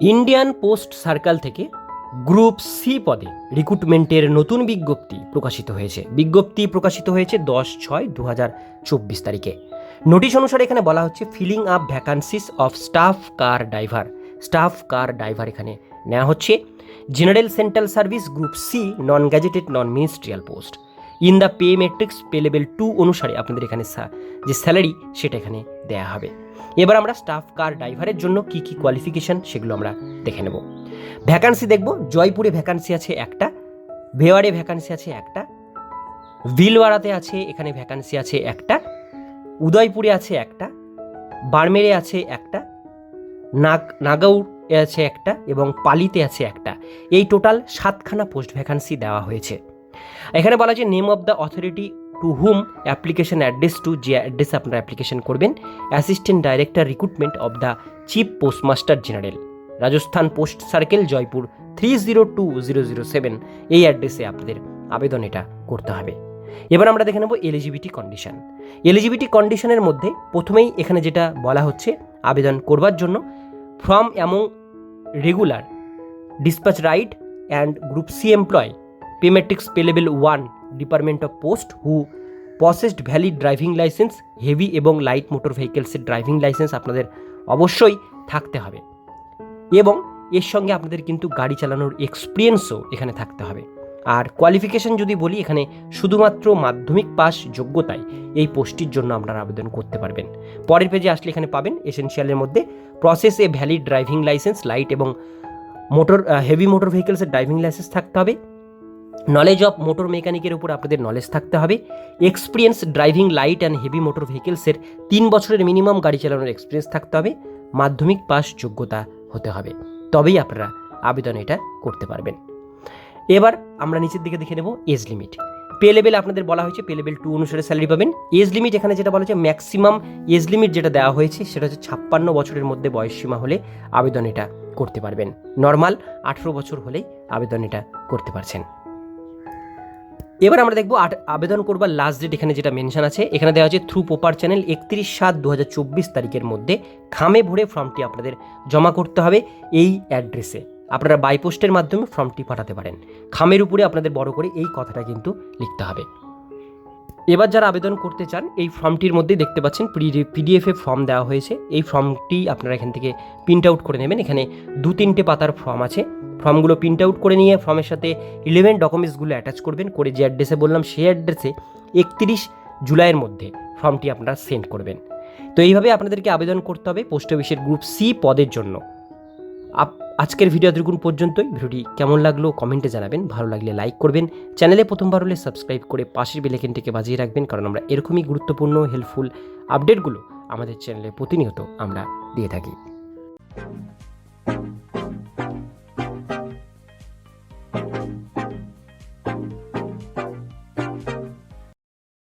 Indian post circle থেকে group C পদে রিক্রুটমেন্টের নতুন বিজ্ঞপ্তি প্রকাশিত হয়েছে। বিজ্ঞপ্তি প্রকাশিত হয়েছে দশ ছয় দু হাজার চব্বিশ তারিখে। নোটিশ অনুসারে এখানে বলা হচ্ছে filling up vacancies of staff car driver staff car driver এখানে নেওয়া হচ্ছে। General central service group C non gazetted non ministerial post in the pay matrix pay level two অনুসারে আপনাদের এখানে যে স্যালারি সেটা এখানে দেয়া হবে। এবার আমরা স্টাফ কার ড্রাইভারের জন্য কি কি কোয়ালিফিকেশন সেগুলো আমরা দেখে নেব। ভ্যাকান্সি দেখব, জয়পুরে ভ্যাকান্সি আছে একটা ভেওয়ারে ভ্যাকান্সি আছে একটা, ভিলওয়াড়াতে আছে এখানে ভ্যাকান্সি আছে একটা, উদয়পুরে আছে একটা বার্মেরে আছে একটা, নাগ নাগাউর আছে একটা এবং পালিতে আছে একটা। এই টোটাল সাতখানা পোস্ট ভ্যাকান্সি দেওয়া হয়েছে। এখানে বলা যে name of the authority to whom application address to যে অ্যাড্রেসে আপনারা অ্যাপ্লিকেশন করবেন assistant director recruitment of the chief postmaster general Rajasthan post circle Jaipur three zero two zero zero seven এই অ্যাড্রেসে আপনাদের আবেদন এটা করতে হবে। এবার আমরা দেখে নেব এলিজিবিলিটি কন্ডিশন এলিজিবিলিটি কন্ডিশনের মধ্যে প্রথমেই এখানে যেটা বলা হচ্ছে, আবেদন করবার জন্য from among regular dispatch right and group C employ pay level one department of post who possessed valid driving licence heavy এবং লাইট মোটর ভেহিকেলসের ড্রাইভিং লাইসেন্স আপনাদের অবশ্যই থাকতে হবে। এবং এর সঙ্গে আপনাদের কিন্তু গাড়ি চালানোর এক্সপিরিয়েন্সও এখানে থাকতে হবে। আর কোয়ালিফিকেশন যদি বলি, এখানে শুধুমাত্র মাধ্যমিক পাস যোগ্যতায় এই পোস্টটির জন্য আপনারা আবেদন করতে পারবেন। পরের পেজে আসলে এখানে পাবেন এসেনশিয়ালের মধ্যে process a valid driving licence light এবং মোটর হেভি মোটর ভেহিকেলসের ড্রাইভিং লাইসেন্স থাকতে হবে। নলেজ অফ মোটর মেকানিকের উপর আপনাদের নলেজ থাকতে হবে। Experience driving light and heavy motor ভেহিকেলসের তিন বছরের মিনিমাম গাড়ি চালানোর এক্সপিরিয়েন্স থাকতে হবে। মাধ্যমিক পাস যোগ্যতা হতে হবে। তবেই আপনারা আবেদন এটা করতে পারবেন। এবার আমরা নিচের দিকে দেখে নেব এজ লিমিট পে লেভেল আপনাদের বলা হয়েছে পে লেভেল টু অনুসারে স্যালারি পাবেন। এজ লিমিট এখানে যেটা বলা হচ্ছে ম্যাক্সিমাম এজ লিমিট যেটা দেওয়া হয়েছে, সেটা হচ্ছে ছাপ্পান্ন বছরের মধ্যে বয়স সীমা হলে আবেদন এটা করতে পারবেন। নর্মাল আঠেরো বছর হলেই আবেদন এটা করতে পারছেন। এবার আমরা দেখব আবেদন করবার লাস্ট ডেট এখানে যেটা মেনশন আছে। এখানে দেওয়া আছে থ্রু পোপার চ্যানেল একত্রিশ সাত দু তারিখের মধ্যে খামে ভরে ফর্মটি আপনাদের জমা করতে হবে এই অ্যাড্রেসে আপনারা বাইপোস্টের মাধ্যমে ফর্মটি পাঠাতে পারেন। খামের উপরে আপনাদের বড় করে এই কথাটা কিন্তু লিখতে হবে। এবার যারা আবেদন করতে চান, এই ফর্মটির মধ্যেই দেখতে পাচ্ছেন পিডিএফে ফর্ম দেওয়া হয়েছে। এই ফর্মটি আপনারা এখান থেকে প্রিন্ট আউট করে নেবেন। এখানে দু তিনটে পাতার ফর্ম আছে। ফর্মগুলো প্রিন্ট আউট করে নিয়ে ফর্মের সাথে ইলেভেন ডকুমেন্টসগুলো অ্যাটাচ করবেন, করে যে অ্যাড্রেসে বললাম সেই অ্যাড্রেসে একত্রিশ জুলাইয়ের মধ্যে ফর্মটি আপনারা সেন্ড করবেন। তো এইভাবে আপনাদেরকে আবেদন করতে হবে পোস্ট অফিসের গ্রুপ সি পদের জন্য। আজকের ভিডিও এতটুকুন পর্যন্তই। ভিডিওটি কেমন লাগল কমেন্টে জানাবেন। ভালো লাগলে লাইক করবেন। চ্যানেলে প্রথমবার হলে সাবস্ক্রাইব করে পাশের বেলেকেনটিকে বাজিয়ে রাখবেন, কারণ আমরা এরকমই গুরুত্বপূর্ণ হেল্পফুল আপডেটগুলো আমাদের চ্যানেলে প্রতিনিয়ত আমরা দিয়ে থাকি।